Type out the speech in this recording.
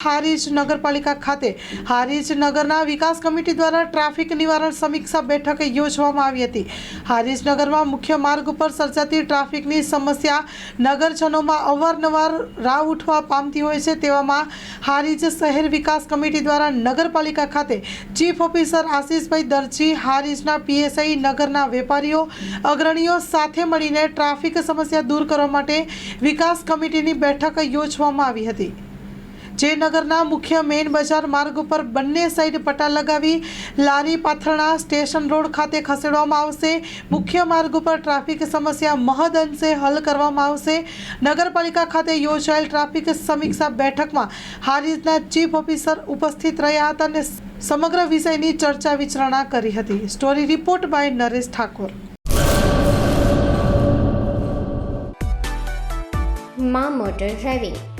હારીજ નગરપાલિકા ખાતે હારીજ નગરના વિકાસ કમિટી દ્વારા ટ્રાફિક નિવારણ સમીક્ષા બેઠક યોજવામાં આવી હતી. હારીજ નગરમાં મુખ્ય માર્ગ ઉપર સર્જાતી ટ્રાફિકની સમસ્યા નગરજનોમાં અવારનવાર રાવ ઉઠવા પામતી હોય છે તેવામાં હારીજ શહેર વિકાસ કમિટી દ્વારા નગરપાલિકા ખાતે ચીફ ઓફિસર આશીષભાઈ દરજી, હારીજના પીએસઆઈ નગરના વેપારીઓ, અગ્રણીઓ સાથે મળીને ટ્રાફિક સમસ્યા દૂર કરવા માટે વિકાસ કમિટીની બેઠક યોજવામાં આવી હતી. જે નગરના મુખ્ય મેઇન બજાર માર્ગ ઉપર બંને સાઈડ પટ્ટા લગાવી લારી પાથરણા સ્ટેશન રોડ ખાતે ખસેડવામાં આવશે. મુખ્ય માર્ગ ઉપર ટ્રાફિક સમસ્યા મહદ અંશે હલ કરવામાં આવશે. નગરપાલિકા ખાતે યોજાયેલ ટ્રાફિક સમીક્ષા બેઠકમાં હારીજના ચીફ ઓફિસર ઉપસ્થિત રહ્યા હતા અને સમગ્ર વિષયની ચર્ચા વિચારણા કરી હતી. Story report by Naresh Thakor. માં motor driving.